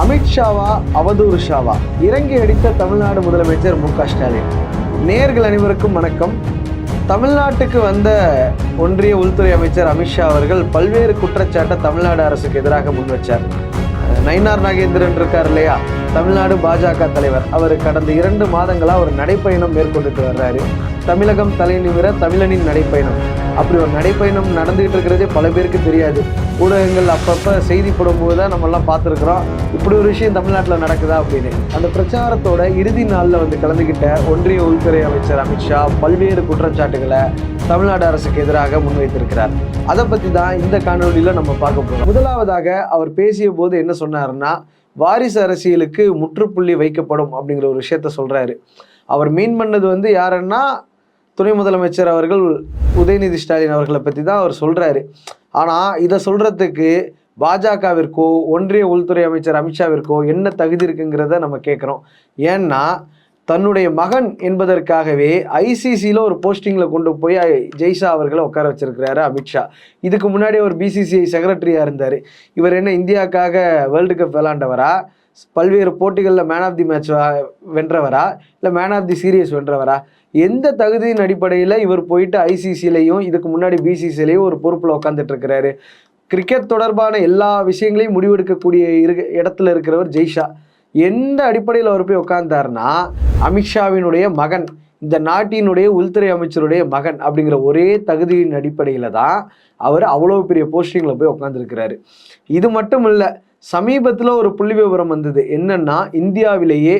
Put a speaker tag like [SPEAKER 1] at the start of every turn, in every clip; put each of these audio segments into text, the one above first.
[SPEAKER 1] அமித்ஷாவா அவதூறு ஷாவா. இறங்கி அடித்த தமிழ்நாடு முதலமைச்சர் மு க ஸ்டாலின். நேர்கள் அனைவருக்கும் வணக்கம். தமிழ்நாட்டுக்கு வந்த ஒன்றிய உள்துறை அமைச்சர் அமித்ஷா அவர்கள் பல்வேறு குற்றச்சாட்டை தமிழ்நாடு அரசுக்கு எதிராக முன்வச்சார் நயினார் நாகேந்திரன் இருக்கார் இல்லையா? தமிழ்நாடு பாஜக தலைவர். அவர் கடந்த இரண்டு மாதங்களாக ஒரு நடைப்பயணம் மேற்கொண்டுட்டு வர்றாரு. தமிழகம் தலை நிமிர தமிழனின் நடைப்பயணம். அப்படி ஒரு நடைப்பயணம் நடந்துகிட்டு இருக்கிறதே பல பேருக்கு தெரியாது. ஊடகங்கள் அப்பப்போ செய்தி போடும்போது தான் நம்மெல்லாம் பார்த்துருக்குறோம். இப்படி ஒரு விஷயம் தமிழ்நாட்டில் நடக்குதா அப்படின்னு. அந்த பிரச்சாரத்தோட இறுதி நாளில் வந்து கலந்துக்கிட்ட ஒன்றிய உள்துறை அமைச்சர் அமித்ஷா பல்வேறு குற்றச்சாட்டுகளை தமிழ்நாடு அரசுக்கு எதிராக முன்வைத்திருக்கிறார். அதை பற்றி தான் இந்த காணொலியில் நம்ம பார்க்க போகிறோம் முதலாவதாக அவர் பேசிய போது என்ன சொன்னாருன்னா வாரிசு அரசியலுக்கு முற்றுப்புள்ளி வைக்கப்படும் அப்படிங்கிற ஒரு விஷயத்த சொல்கிறாரு அவர் மீன் பண்ணது வந்து யாருன்னா துணை முதலமைச்சர் அவர்கள் உதயநிதி ஸ்டாலின் அவர்களை பற்றி தான் அவர் சொல்கிறாரு ஆனால் இதை சொல்கிறதுக்கு பாஜகவிற்கோ ஒன்றிய உள்துறை அமைச்சர் அமித்ஷாவிற்கோ என்ன தகுதி இருக்குங்கிறத நம்ம கேட்குறோம். ஏன்னா தன்னுடைய மகன் என்பதற்காகவே ஐசிசியில் ஒரு போஸ்டிங்கில் கொண்டு போய் ஜெய்ஷா அவர்களை உட்கார வச்சிருக்கிறாரு அமித்ஷா இதுக்கு முன்னாடி ஒரு பிசிசிஐ செக்ரட்டரியாக இருந்தார். இவர் என்ன இந்தியாவுக்காக வேர்ல்டு கப் விளாண்டவரா பல்வேறு போட்டிகளில் மேன் ஆஃப் தி மேட்ச் வென்றவரா? இல்லை மேன் ஆஃப் தி சீரியஸ் வென்றவரா? எந்த தகுதியின் அடிப்படையில் இவர் போயிட்டு ஐசிசிலையும் இதுக்கு முன்னாடி பிசிசிலையும் ஒரு பொறுப்பில் உட்காந்துட்டு இருக்கிறாரு? கிரிக்கெட் தொடர்பான எல்லா விஷயங்களையும் முடிவெடுக்கக்கூடிய இரு இடத்துல இருக்கிறவர் ஜெய்ஷா. எந்த அடிப்படையில் அவர் போய் உட்கார்ந்தாருன்னா அமித்ஷாவினுடைய மகன் இந்த நாட்டினுடைய உள்துறை அமைச்சருடைய மகன் அப்படிங்கிற ஒரே தகுதியின் அடிப்படையில் தான் அவர் அவ்வளோ பெரிய போஸ்டிங்கில் போய் உட்காந்துருக்கிறாரு இது மட்டும் இல்லை சமீபத்தில் ஒரு புள்ளி விவரம் வந்தது. என்னன்னா இந்தியாவிலேயே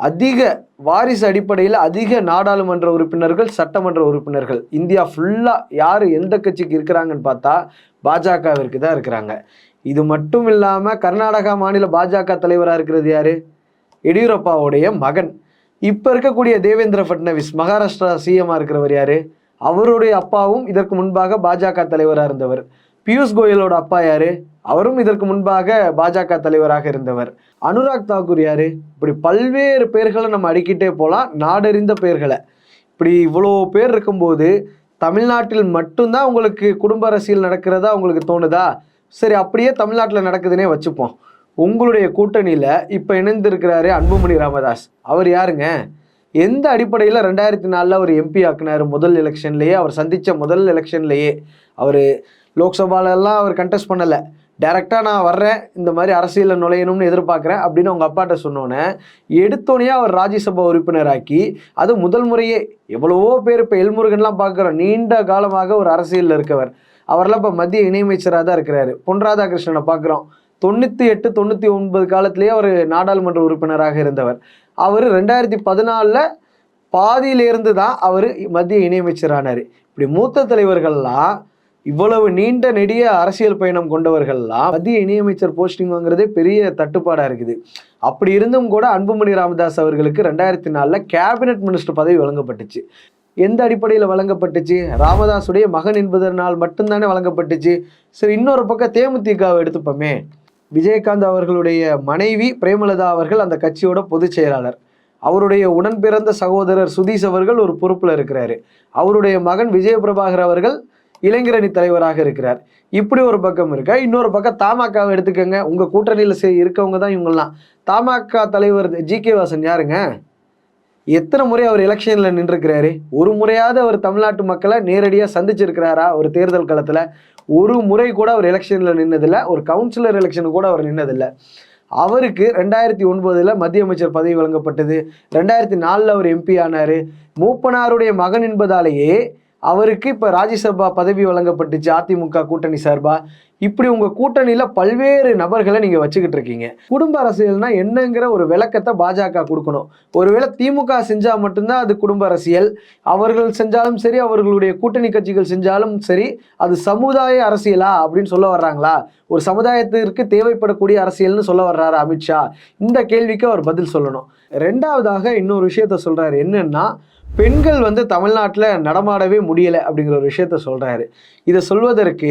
[SPEAKER 1] அதிக வாரிசு அடிப்படையில் அதிக நாடாளுமன்ற உறுப்பினர்கள் சட்டமன்ற உறுப்பினர்கள். இந்தியா ஃபுல்லாக யார் எந்த கட்சிக்கு இருக்கிறாங்கன்னு பார்த்தா பாஜகவிற்கு தான் இருக்கிறாங்க. இது மட்டும் இல்லாமல் கர்நாடகா மாநில பாஜக தலைவராக இருக்கிறது யாரு? எடியூரப்பாவுடைய மகன். இப்போ இருக்கக்கூடிய தேவேந்திர ஃபட்னவிஸ் மகாராஷ்டிரா சிஎம்மாக இருக்கிறவர் யாரு? அவருடைய அப்பாவும் இதற்கு முன்பாக பாஜக தலைவராக இருந்தவர். பியூஷ் கோயலோட அப்பா யாரு? அவரும் இதற்கு முன்பாக பாஜக தலைவராக இருந்தவர். அனுராக் தாக்கூர் யாரு? இப்படி பல்வேறு பெயர்களை நம்ம அடிக்கிட்டே போகலாம் நாடறிந்த பெயர்களை. இப்படி இவ்வளோ பேர் இருக்கும்போது தமிழ்நாட்டில் மட்டும்தான் உங்களுக்கு குடும்ப அரசியல் நடக்கிறதா உங்களுக்கு தோணுதா? சரி அப்படியே தமிழ்நாட்டில் நடக்குதுன்னே வச்சுப்போம். உங்களுடைய கூட்டணியில் இப்போ இணைந்திருக்கிறாரு அன்புமணி ராமதாஸ். அவர் யாருங்க? எந்த அடிப்படையில் ரெண்டாயிரத்தி நாலில் அவர் எம்பி ஆக்குனார் முதல் எலெக்ஷன்லேயே அவர் சந்தித்த முதல் எலெக்ஷன்லேயே அவர் லோக்சபாலெல்லாம் அவர் கண்டெஸ்ட் பண்ணலை. டைரெக்டாக நான் வர்றேன் இந்த மாதிரி அரசியலில் நுழையணும்னு எதிர்பார்க்குறேன் அப்படின்னு அவங்க அப்பாட்ட சொன்னோன்னே எடுத்தோடனே அவர் ராஜ்யசபா உறுப்பினராக்கி அது முதல் முறையே. எவ்வளவோ பேர் இப்போ எல்முருகன்லாம் பார்க்குறோம் நீண்ட காலமாக ஒரு அரசியலில் இருக்கவர். அவரெல்லாம் இப்போ மத்திய இணையமைச்சராக தான் இருக்கிறாரு. பொன் ராதாகிருஷ்ணனை பார்க்குறோம் தொண்ணூற்றி எட்டு தொண்ணூற்றி ஒன்பது காலத்திலேயே அவர் நாடாளுமன்ற உறுப்பினராக இருந்தவர். அவர் ரெண்டாயிரத்தி பதினாலில் பாதியிலேருந்து தான் அவர் மத்திய இணையமைச்சரானார். இப்படி மூத்த தலைவர்கள்லாம் இவ்வளவு நீண்ட நெடிய அரசியல் பயணம் கொண்டவர்கள்லாம் மத்திய இணையமைச்சர் போஸ்டிங் வாங்குறதே பெரிய தட்டுப்பாடாக இருக்குது. அப்படி இருந்தும் கூட அன்புமணி ராமதாஸ் அவர்களுக்கு ரெண்டாயிரத்தி நாலில் கேபினட் மினிஸ்டர் பதவி வழங்கப்பட்டுச்சு. எந்த அடிப்படையில் வழங்கப்பட்டுச்சு? ராமதாஸுடைய மகன் என்பதனால் மட்டும்தானே வழங்கப்பட்டுச்சு. சரி இன்னொரு பக்கம் தேமுதிகவை எடுத்துப்போமே. விஜயகாந்த் அவர்களுடைய மனைவி பிரேமலதா அவர்கள் அந்த கட்சியோட பொதுச் செயலாளர். அவருடைய உடன் பிறந்த சகோதரர் சுதீஷ் அவர்கள் ஒரு பொறுப்பில் இருக்கிறாரு. அவருடைய மகன் விஜயபிரபாகர் அவர்கள் இளைஞரணி தலைவராக இருக்கிறார். இப்படி ஒரு பக்கம் இருக்கா? இன்னொரு பக்கம் தமாகாவை எடுத்துக்கோங்க. உங்கள் கூட்டணியில் சே- இருக்கவங்க தான் இவங்கெல்லாம் தமாக தலைவர் ஜி கே வாசன் யாருங்க? எத்தனை முறை அவர் எலெக்ஷனில் நின்றுக்கிறாரு ஒரு முறையாவது அவர் தமிழ்நாட்டு மக்களை நேரடியாக சந்திச்சிருக்கிறாரா ஒரு தேர்தல் களத்தில்? ஒரு முறை கூட அவர் எலெக்ஷனில் நின்னதில்லை. ஒரு கவுன்சிலர் எலெக்ஷனுக்கு கூட அவர் நின்னதில்லை. அவருக்கு ரெண்டாயிரத்தி ஒன்பதில் மத்திய அமைச்சர் பதவி வழங்கப்பட்டது. ரெண்டாயிரத்தி நாலில் அவர் எம்பி ஆனார். மூப்பனாருடைய மகன் என்பதாலேயே அவருக்கு இப்போ ராஜ்யசபா பதவி வழங்கப்பட்டுச்சு அதிமுக கூட்டணி சார்பாக இப்படி உங்கள் கூட்டணியில் பல்வேறு நபர்களை நீங்கள் வச்சுக்கிட்டு இருக்கீங்க. குடும்ப அரசியல்னா என்னங்கிற ஒரு விளக்கத்தை பாஜக கொடுக்கணும். ஒருவேளை திமுக செஞ்சால் மட்டும்தான் அது குடும்ப அரசியல். அவர்கள் செஞ்சாலும் சரி அவர்களுடைய கூட்டணி கட்சிகள் செஞ்சாலும் சரி அது சமுதாய அரசியலா அப்படின்னு சொல்ல வர்றாங்களா? ஒரு சமுதாயத்திற்கு தேவைப்படக்கூடிய அரசியல்னு சொல்ல வர்றாரு அமித்ஷா? இந்த கேள்விக்கு அவர் பதில் சொல்லணும். ரெண்டாவதாக இன்னொரு விஷயத்த சொல்கிறாரு என்னென்னா பெண்கள் வந்து தமிழ்நாட்டில் நடமாடவே முடியலை அப்படிங்கிற ஒரு விஷயத்த சொல்கிறாரு இதை சொல்வதற்கு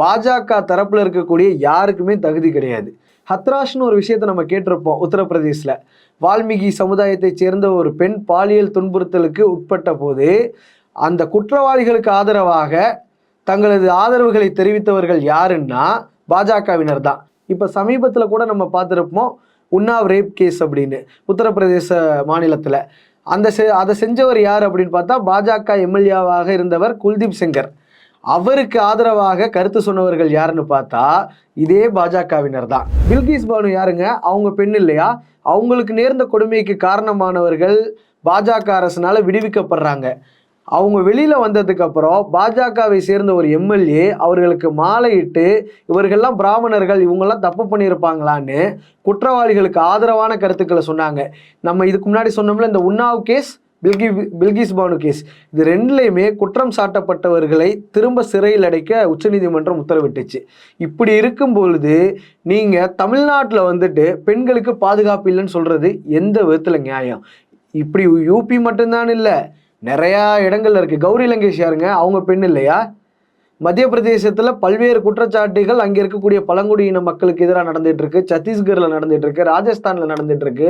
[SPEAKER 1] பாஜக தரப்பில் இருக்கக்கூடிய யாருக்குமே தகுதி கிடையாது. ஹத்ராஷ்னு ஒரு விஷயத்தை நம்ம கேட்டிருப்போம் உத்தரப்பிரதேசில் வால்மீகி சமுதாயத்தைச் சேர்ந்த ஒரு பெண் பாலியல் துன்புறுத்தலுக்கு உட்பட்ட போது அந்த குற்றவாளிகளுக்கு ஆதரவாக தங்களது ஆதரவுகளை தெரிவித்தவர்கள் யாருன்னா பாஜகவினர் தான். இப்போ சமீபத்தில் கூட நம்ம பார்த்துருப்போம் உன்னாவ் ரேப் கேஸ் அப்படின்னு உத்தரப்பிரதேச மாநிலத்தில். அந்த செ அதை செஞ்சவர் யார் அப்படின்னு பார்த்தா பாஜக எம்எல்ஏவாக இருந்தவர் குல்தீப் செங்கர். அவருக்கு ஆதரவாக கருத்து சொன்னவர்கள் யாருன்னு பார்த்தா இதே பாஜகவினர் தான். பில்கிஸ் பானு யாருங்க? அவங்க பெண் இல்லையா? அவங்களுக்கு நேர்ந்த கொடுமைக்கு காரணமானவர்கள் பாஜக அரசுனால விடுவிக்கப்படுறாங்க. அவங்க வெளியில் வந்ததுக்கு அப்புறம் பாஜகவை சேர்ந்த ஒரு எம்எல்ஏ அவர்களுக்கு மாலையிட்டு இவர்கள்லாம் பிராமணர்கள் இவங்கெல்லாம் தப்பு பண்ணியிருப்பாங்களான்னு குற்றவாளிகளுக்கு ஆதரவான கருத்துக்களை சொன்னாங்க. நம்ம இதுக்கு முன்னாடி சொன்னோம்ல இந்த உன்னாவ் கேஸ் பில்கி பில்கிஸ் பானு கேஸ். இது ரெண்டுலையுமே குற்றம் சாட்டப்பட்டவர்களை திரும்ப சிறையில் அடைக்க உச்சநீதிமன்றம் உத்தரவிட்டுச்சு. இப்படி இருக்கும் பொழுது நீங்கள் தமிழ்நாட்டில் வந்துட்டு பெண்களுக்கு பாதுகாப்பு இல்லைன்னு சொல்கிறது எந்த விதத்தில் நியாயம்? இப்படி யூபி மட்டும்தான் இல்லை. நிறையா இடங்கள்ல இருக்குது கௌரி லங்கேஷ் யாருங்க? அவங்க பெண் இல்லையா? மத்திய பிரதேசத்தில் பல்வேறு குற்றச்சாட்டுகள் அங்கே இருக்கக்கூடிய பழங்குடியின மக்களுக்கு எதிராக நடந்துட்டு இருக்கு. சத்தீஸ்கரில் நடந்துட்டு இருக்கு. ராஜஸ்தானில் நடந்துட்டு இருக்கு.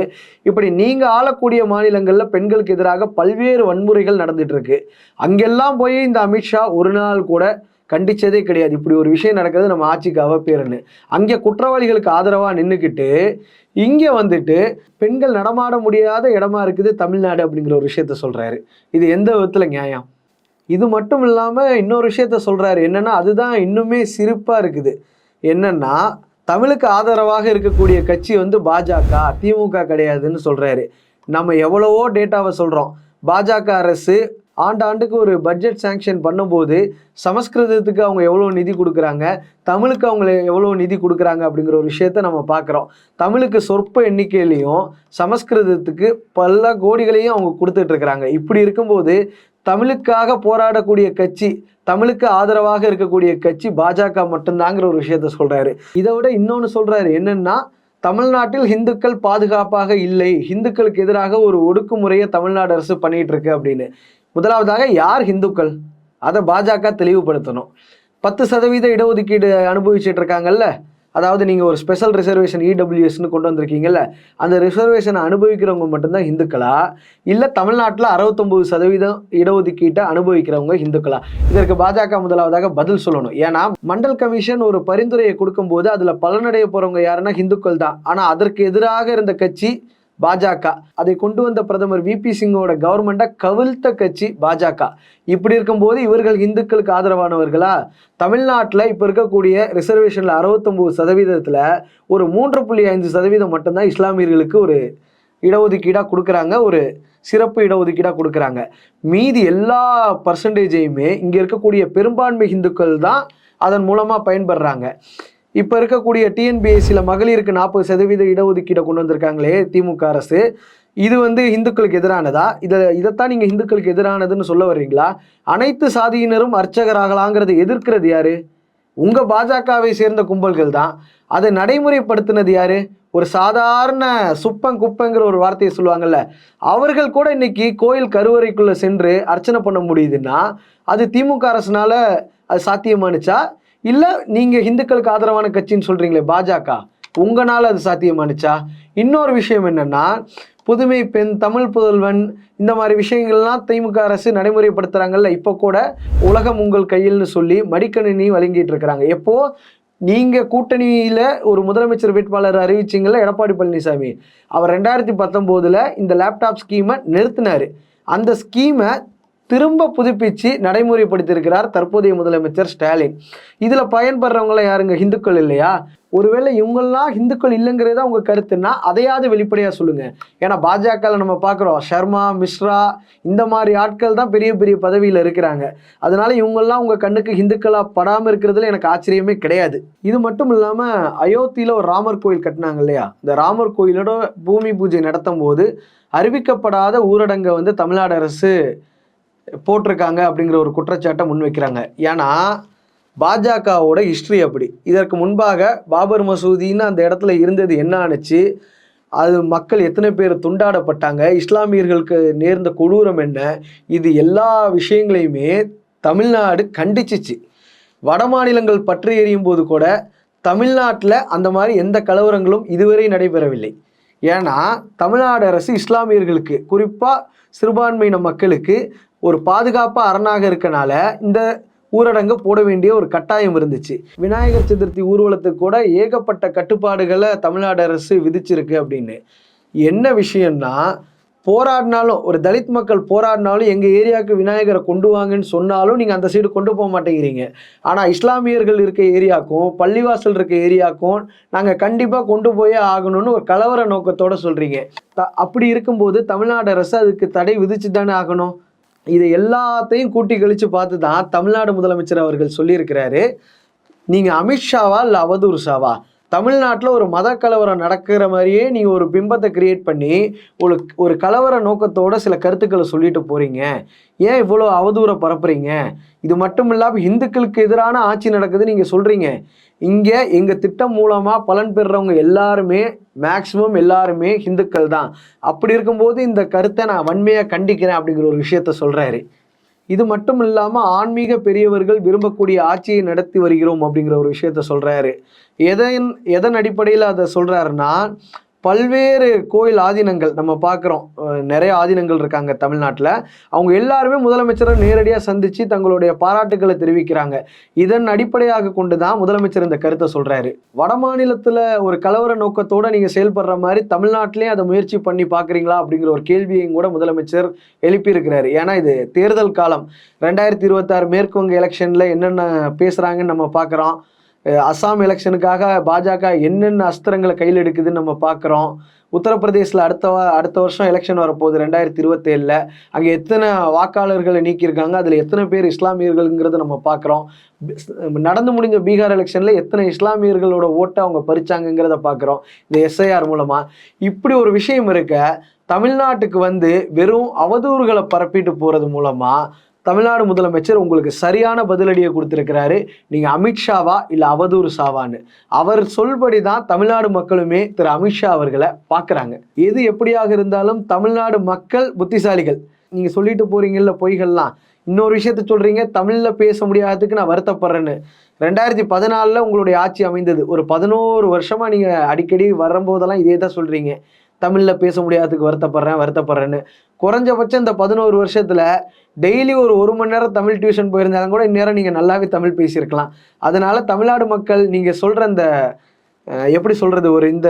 [SPEAKER 1] இப்படி நீங்கள் ஆளக்கூடிய மாநிலங்களில் பெண்களுக்கு எதிராக பல்வேறு வன்முறைகள் நடந்துட்டு இருக்கு. அங்கெல்லாம் போய் இந்த அமித்ஷா ஒரு நாள் கூட கண்டிச்சதே கிடையாது. இப்படி ஒரு விஷயம் நடக்கிறது நம்ம ஆட்சிக்கு அவப்பேருன்னு அங்கே குற்றவாளிகளுக்கு ஆதரவாக நின்றுக்கிட்டு இங்கே வந்துட்டு பெண்கள் நடமாட முடியாத இடமா இருக்குது தமிழ்நாடு அப்படிங்கிற ஒரு விஷயத்த சொல்கிறாரு இது எந்த விதத்தில் நியாயம்? இது மட்டும் இல்லாமல் இன்னொரு விஷயத்த சொல்கிறாரு என்னென்னா அதுதான் இன்னுமே சிரிப்பாக இருக்குது. என்னென்னா தமிழுக்கு ஆதரவாக இருக்கக்கூடிய கட்சி வந்து பாஜக திமுக கிடையாதுன்னு சொல்கிறாரு நம்ம எவ்வளவோ டேட்டாவை சொல்கிறோம் பாஜக அரசு ஆண்டாண்டுக்கு ஒரு பட்ஜெட் சாங்ஷன் பண்ணும்போது சமஸ்கிருதத்துக்கு அவங்க எவ்வளோ நிதி கொடுக்குறாங்க தமிழுக்கு அவங்க எவ்வளோ நிதி கொடுக்குறாங்க அப்படிங்கிற ஒரு விஷயத்த நம்ம பார்க்குறோம். தமிழுக்கு சொற்ப எண்ணிக்கையிலையும் சமஸ்கிருதத்துக்கு பல கோடிகளையும் அவங்க கொடுத்துட்ருக்குறாங்க இப்படி இருக்கும்போது தமிழுக்காக போராடக்கூடிய கட்சி தமிழுக்கு ஆதரவாக இருக்கக்கூடிய கட்சி பாஜக மட்டும்தாங்கிற ஒரு விஷயத்த சொல்கிறாரு இதை விட இன்னொன்று சொல்கிறாரு என்னென்னா தமிழ்நாட்டில் இந்துக்கள் பாதுகாப்பாக இல்லை இந்துக்களுக்கு எதிராக ஒரு ஒடுக்குமுறையை தமிழ்நாடு அரசு பண்ணிகிட்டு இருக்கு அப்படின்னு. முதலாவதாக யார் இந்துக்கள் அதை பாஜக தெளிவுபடுத்தணும். பத்து சதவீத இடஒதுக்கீடு அனுபவிச்சுட்டு இருக்காங்கல்ல? அதாவது நீங்கள் ஒரு ஸ்பெஷல் ரிசர்வேஷன் இடபிள்யூஎஸ்னு கொண்டு வந்திருக்கீங்கல்ல? அந்த ரிசர்வேஷனை அனுபவிக்கிறவங்க மட்டும்தான் இந்துக்களா இல்லை தமிழ்நாட்டில் அறுபத்தொம்பது சதவீதம் இடஒதுக்கீட்டை அனுபவிக்கிறவங்க இந்துக்களா இதற்கு பாஜக முதலாவதாக பதில் சொல்லணும். ஏன்னா மண்டல் கமிஷன் ஒரு பரிந்துரையை கொடுக்கும்போது அதில் பலனடைய போகிறவங்க யாருன்னா இந்துக்கள் தான். ஆனால் அதற்கு எதிராக இருந்த கட்சி பாஜக. அதை கொண்டு வந்த பிரதமர் விபி சிங்கோட கவர்மெண்ட்டை கவிழ்த்த கட்சி பாஜக. இப்படி இருக்கும்போது இவர்கள் இந்துக்களுக்கு ஆதரவானவர்களா? தமிழ்நாட்டில் இப்போ இருக்கக்கூடிய ரிசர்வேஷனில் அறுபத்தொம்போது சதவீதத்தில் ஒரு மூன்று புள்ளி ஐந்து சதவீதம் மட்டும்தான் இஸ்லாமியர்களுக்கு ஒரு இடஒதுக்கீடாக கொடுக்குறாங்க. ஒரு சிறப்பு இடஒதுக்கீடாக கொடுக்குறாங்க. மீதி எல்லா பர்சன்டேஜையுமே இங்கே இருக்கக்கூடிய பெரும்பான்மை இந்துக்கள் தான் அதன் மூலமாக பயன்படுறாங்க. இப்போ இருக்கக்கூடிய டிஎன்பிஎஸ்சியில் மகளிருக்கு நாற்பது சதவீத இடஒதுக்கீடை கொண்டு வந்திருக்காங்களே திமுக அரசு. இது வந்து இந்துக்களுக்கு எதிரானதா? இதை இதைத்தான் நீங்கள் இந்துக்களுக்கு எதிரானதுன்னு சொல்ல வர்றீங்களா? அனைத்து சாதியினரும் அர்ச்சகராகலாங்கிறதை எதிர்க்கிறது யாரு? உங்கள் பாஜகவை சேர்ந்த கும்பல்கள் தான். அதை நடைமுறைப்படுத்தினது யாரு? ஒரு சாதாரண சுப்பங் குப்பங்கிற ஒரு வார்த்தையை சொல்லுவாங்கல்ல. அவர்கள் கூட இன்னைக்கு கோயில் கருவறைக்குள்ளே சென்று அர்ச்சனை பண்ண முடியுதுன்னா அது திமுக அரசுனால அது சாத்தியமானுச்சா? இல்லை நீங்கள் ஹிந்துக்களுக்கு ஆதரவான கட்சின்னு சொல்கிறீங்களே பாஜக. உங்களால் அது சாத்தியமானுச்சா? இன்னொரு விஷயம் என்னன்னா புதுமை பெண் தமிழ் புதல்வன் இந்த மாதிரி விஷயங்கள்லாம் திமுக அரசு நடைமுறைப்படுத்துகிறாங்கல்ல இப்போ கூட உலகம் உங்கள் கையில்னு சொல்லி மடிக்கணினி வழங்கிட்டு இருக்கிறாங்க எப்போ? நீங்கள் கூட்டணியில் ஒரு முதலமைச்சர் வேட்பாளர் அறிவிச்சிங்கள எடப்பாடி பழனிசாமி. அவர் ரெண்டாயிரத்தி பத்தொம்போதில் இந்த லேப்டாப் ஸ்கீமை நிறுத்தினார். அந்த ஸ்கீமை திரும்ப புதுப்பிச்சு நடைமுறைப்படுத்தியிருக்கிறார் தற்போதைய முதலமைச்சர் ஸ்டாலின். இதில் பயன்படுறவங்களாம் யாருங்க? இந்துக்கள் இல்லையா? ஒருவேளை இவங்கெல்லாம் இந்துக்கள் இல்லைங்கிறத உங்கள் கருத்துன்னா அதையாவது வெளிப்படையாக சொல்லுங்கள் ஏன்னா பாஜகவில் நம்ம பார்க்குறோம் சர்மா மிஸ்ரா இந்த மாதிரி ஆட்கள் தான் பெரிய பெரிய பதவியில் இருக்கிறாங்க. அதனால இவங்கெல்லாம் உங்கள் கண்ணுக்கு இந்துக்களாக படாமல் இருக்கிறதுல எனக்கு ஆச்சரியமே கிடையாது. இது மட்டும் இல்லாமல் அயோத்தியில் ஒரு ராமர் கோயில் கட்டினாங்க இல்லையா? இந்த ராமர் கோயிலோட பூமி பூஜை நடத்தும் போது அறிவிக்கப்படாத ஊரடங்கை வந்து தமிழ்நாடு அரசு போட்டிருக்காங்க அப்படிங்கிற ஒரு குற்றச்சாட்டை முன்வைக்கிறாங்க. ஏன்னா பாஜகவோட ஹிஸ்ட்ரி அப்படி. இதற்கு முன்பாக பாபர் மசூதின்னு அந்த இடத்துல இருந்தது என்ன ஆணுச்சு? அது மக்கள் எத்தனை பேர் துண்டாடப்பட்டாங்க? இஸ்லாமியர்களுக்கு நேர்ந்த கொடூரம் என்ன? இது எல்லா விஷயங்களையுமே தமிழ்நாடு கண்டிச்சிச்சு. வட மாநிலங்கள் பற்றி எறியும் போது கூட தமிழ்நாட்டில் அந்த மாதிரி எந்த கலவரங்களும் இதுவரை நடைபெறவில்லை. ஏன்னா தமிழ்நாடு அரசு இஸ்லாமியர்களுக்கு குறிப்பாக சிறுபான்மையின மக்களுக்கு ஒரு பாதுகாப்பாக அரணாக இருக்கனால இந்த ஊரடங்கு போட வேண்டிய ஒரு கட்டாயம் இருந்துச்சு. விநாயகர் சதுர்த்தி ஊர்வலத்துக்கு கூட ஏகப்பட்ட கட்டுப்பாடுகளை தமிழ்நாடு அரசு விதிச்சிருக்கு அப்படின்னு. என்ன விஷயம்னா போராடினாலும் ஒரு தலித் மக்கள் போராடினாலும் எங்கள் ஏரியாவுக்கு விநாயகரை கொண்டு வாங்கன்னு சொன்னாலும் நீங்கள் அந்த சைடு கொண்டு போக மாட்டேங்கிறீங்க. ஆனால் இஸ்லாமியர்கள் இருக்க ஏரியாக்கும் பள்ளிவாசல் இருக்க ஏரியாக்கும் நாங்கள் கண்டிப்பாக கொண்டு போயே ஆகணும்னு ஒரு கலவர நோக்கத்தோடு சொல்கிறீங்க த அப்படி இருக்கும்போது தமிழ்நாடு அரசு அதுக்கு தடை விதிச்சு தானே ஆகணும்? இதை எல்லாத்தையும் கூட்டி கழித்து பார்த்து தான் தமிழ்நாடு முதலமைச்சர் அவர்கள் சொல்லியிருக்கிறாரு. நீங்கள் அமித்ஷாவா இல்லை அவதூறு ஷாவா? தமிழ்நாட்டில் ஒரு மத கலவரம் நடக்கிற மாதிரியே நீங்கள் ஒரு பிம்பத்தை கிரியேட் பண்ணி ஒரு ஒரு கலவர நோக்கத்தோட சில கருத்துக்களை சொல்லிட்டு போகிறீங்க ஏன் இவ்வளோ அவதூறை பரப்புறீங்க? இது மட்டும் இல்லாமல் இந்துக்களுக்கு எதிரான ஆட்சி நடக்குதுன்னு நீங்கள் சொல்கிறீங்க இங்கே எங்கள் திட்டம் மூலமாக பலன் பெறுறவங்க எல்லாருமே மேக்சிமம் எல்லாருமே ஹிந்துக்கள் தான். அப்படி இருக்கும்போது இந்த கருத்தை நான் வன்மையாக கண்டிக்கிறேன் அப்படிங்கிற ஒரு விஷயத்த சொல்கிறாரு இது மட்டும் இல்லாமல் ஆன்மீக பெரியவர்கள் விரும்பக்கூடிய ஆட்சியை நடத்தி வருகிறோம் அப்படிங்கிற ஒரு விஷயத்த சொல்கிறாரு எதன் எதன் அடிப்படையில் அதை சொல்கிறாருன்னா பல்வேறு கோயில் ஆதீனங்கள் நம்ம பார்க்குறோம். நிறைய ஆதீனங்கள் இருக்காங்க தமிழ்நாட்டில். அவங்க எல்லாருமே முதலமைச்சரை நேரடியாக சந்தித்து தங்களுடைய பாராட்டுக்களை தெரிவிக்கிறாங்க. இதன் அடிப்படையாக கொண்டு தான் முதலமைச்சர் இந்த கருத்தை சொல்கிறாரு வட மாநிலத்தில் ஒரு கலவர நோக்கத்தோடு நீங்கள் செயல்படுற மாதிரி தமிழ்நாட்டிலேயே அதை முயற்சி பண்ணி பார்க்குறீங்களா அப்படிங்கிற ஒரு கேள்வியையும் கூட முதலமைச்சர் எழுப்பியிருக்கிறாரு. ஏன்னா இது தேர்தல் காலம். ரெண்டாயிரத்தி இருபத்தாறு மேற்கு வங்க எலெக்ஷனில் என்னென்ன பேசுகிறாங்கன்னு நம்ம பார்க்குறோம். அஸ்ஸாம் எலெக்ஷனுக்காக பாஜக என்னென்ன அஸ்திரங்களை கையில் எடுக்குதுன்னு நம்ம பார்க்குறோம். உத்தரப்பிரதேசில் அடுத்த அடுத்த வருஷம் எலெக்ஷன் வரப்போகுது ரெண்டாயிரத்தி இருபத்தேழில். அங்கே எத்தனை வாக்காளர்களை நீக்கியிருக்காங்க அதில் எத்தனை பேர் இஸ்லாமியர்கள்ங்கிறத நம்ம பார்க்குறோம். நடந்து முடிஞ்ச பீகார் எலெக்ஷனில் எத்தனை இஸ்லாமியர்களோட ஓட்டை அவங்க பறிச்சாங்கங்கிறத பார்க்குறோம் இந்த எஸ்ஐஆர் மூலமாக இப்படி ஒரு விஷயம் இருக்க தமிழ்நாட்டுக்கு வந்து வெறும் அவதூறுகளை பரப்பிட்டு போகிறது மூலமாக தமிழ்நாடு முதலமைச்சர் உங்களுக்கு சரியான பதிலடியை கொடுத்துருக்கிறாரு. நீங்கள் அமித்ஷாவா இல்லை அவதூறு சாவான்னு. அவர் சொல்படி தான் தமிழ்நாடு மக்களுமே திரு அமித்ஷா அவர்களை பார்க்குறாங்க எது எப்படியாக இருந்தாலும் தமிழ்நாடு மக்கள் புத்திசாலிகள். நீங்கள் சொல்லிட்டு போகிறீங்கல்ல பொய்கள்லாம். இன்னொரு விஷயத்த சொல்கிறீங்க தமிழில் பேச முடியாததுக்கு நான் வருத்தப்படுறேன்னு. ரெண்டாயிரத்தி பதினாலில் உங்களுடைய ஆட்சி அமைந்தது. ஒரு பதினோரு வருஷமாக நீங்கள் அடிக்கடி வரும்போதெல்லாம் இதே தான் சொல்கிறீங்க தமிழில் பேச முடியாததுக்கு வருத்தப்படுறேன் வருத்தப்படுறேன்னு. குறைஞ்சபட்சம் இந்த பதினோரு வருஷத்தில் டெய்லி ஒரு ஒரு மணி நேரம் தமிழ் டியூஷன் போயிருந்தாலும் கூட இந்நேரம் நீங்கள் நல்லாவே தமிழ் பேசியிருக்கலாம். அதனால் தமிழ்நாடு மக்கள் நீங்கள் சொல்கிற அந்த எப்படி சொல்கிறது ஒரு இந்த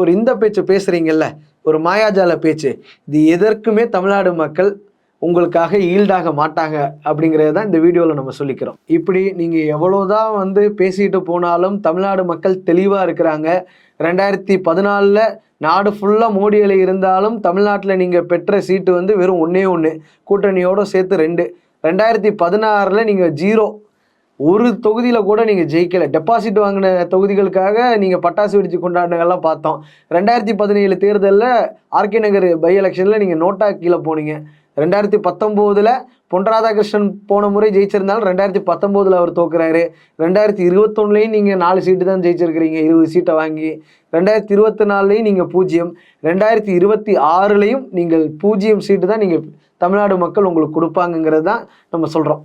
[SPEAKER 1] ஒரு இந்த பேச்சு பேசுகிறீங்கல்ல ஒரு மாயாஜால பேச்சு இது எதற்குமே தமிழ்நாடு மக்கள் உங்களுக்காக ஈல்டாக மாட்டாங்க அப்படிங்கிறத தான் இந்த வீடியோவில் நம்ம சொல்லிக்கிறோம். இப்படி நீங்கள் எவ்வளோதான் வந்து பேசிட்டு போனாலும் தமிழ்நாடு மக்கள் தெளிவாக இருக்கிறாங்க. ரெண்டாயிரத்தி பதினாலில் நாடு ஃபுல்லாக மோடியில் இருந்தாலும் தமிழ்நாட்டில் நீங்கள் பெற்ற சீட்டு வந்து வெறும் ஒன்றே ஒன்று கூட்டணியோடு சேர்த்து ரெண்டு. ரெண்டாயிரத்தி பதினாறில் நீங்கள் ஜீரோ. ஒரு தொகுதியில் கூட நீங்கள் ஜெயிக்கலை. டெபாசிட் வாங்கின தொகுதிகளுக்காக நீங்கள் பட்டாசு வெடிச்சு கொண்டாடுனதெல்லாம் பார்த்தோம். ரெண்டாயிரத்தி பதினேழு தேர்தலில் ஆர்கே நகர் பை எலெக்ஷனில் நீங்கள் நோட்டா கீழே போனீங்க. ரெண்டாயிரத்தி பத்தொம்போதில் பொன் ராதாகிருஷ்ணன் போன முறை ஜெயிச்சிருந்தாலும் ரெண்டாயிரத்தி பத்தொம்போதில் அவர் தோக்குறாரு. ரெண்டாயிரத்தி இருபத்தொன்னுலேயும் நீங்கள் நாலு சீட்டு தான் ஜெயிச்சிருக்கிறீங்க. இருபது சீட்டை வாங்கி. ரெண்டாயிரத்தி இருபத்தி நாலுலேயும் நீங்கள் பூஜ்ஜியம். ரெண்டாயிரத்தி இருபத்தி ஆறுலேயும் நீங்கள் பூஜ்ஜியம் சீட்டு தான் நீங்கள் தமிழ்நாடு மக்கள் உங்களுக்கு கொடுப்பாங்கங்கிறது தான் நம்ம சொல்கிறோம்